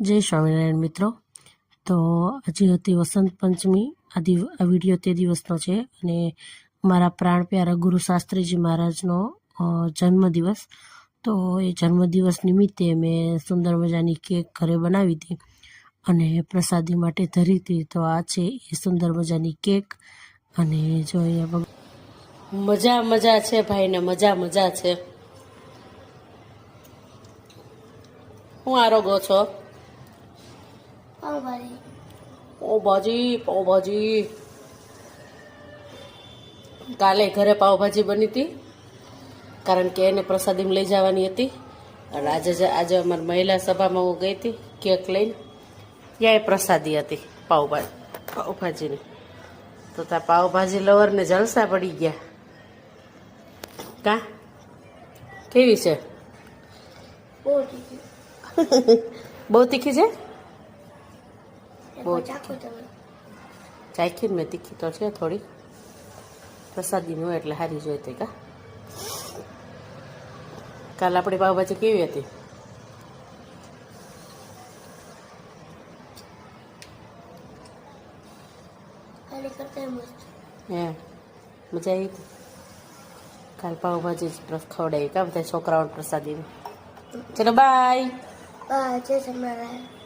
જય સ્વામિનારાયણ મિત્રો. તો આજે હતી વસંત પંચમી. આ દિવ, આ વીડિયો તે દિવસનો છે અને મારા પ્રાણ પ્યારા ગુરુ શાસ્ત્રીજી મહારાજનો જન્મદિવસ. તો એ જન્મદિવસ નિમિત્તે મેં સુંદર મજાની કેક ઘરે બનાવી હતી અને પ્રસાદી માટે ધરી હતી. તો આ છે એ સુંદર મજાની કેક અને જો અહીંયા મજા મજા છે ભાઈને, મજા મજા છે. હું આરોગો છો? પાવભાજી પાઉંભાજી પાઉંભાજી. કાલે ઘરે પાઉંભાજી બની હતી. કારણ કે એને પ્રસાદીમાં લઈ જવાની હતી. અને આજે આજે અમારી મહિલા સભામાં હું ગઈ હતી કેક લઈને. ત્યાં પ્રસાદી હતી પાઉંભાજી પાઉંભાજીની. તો ત્યાં પાઉંભાજી લવરને જલસા પડી ગયા. કા? કેવી છે? બહુ તીખી છે? બહુ ચાખી મેં તીખી તો છે થોડી પ્રસાદીની હોય એટલે સારી જોઈતી કા. કાલ આપણી પાવભાજી કેવી હતી? હે મજા આવી હતી? કાલ પાવભાજી ખવડાવી કા બધા છોકરાઓને પ્રસાદીને. ચલો બાય. બાય જય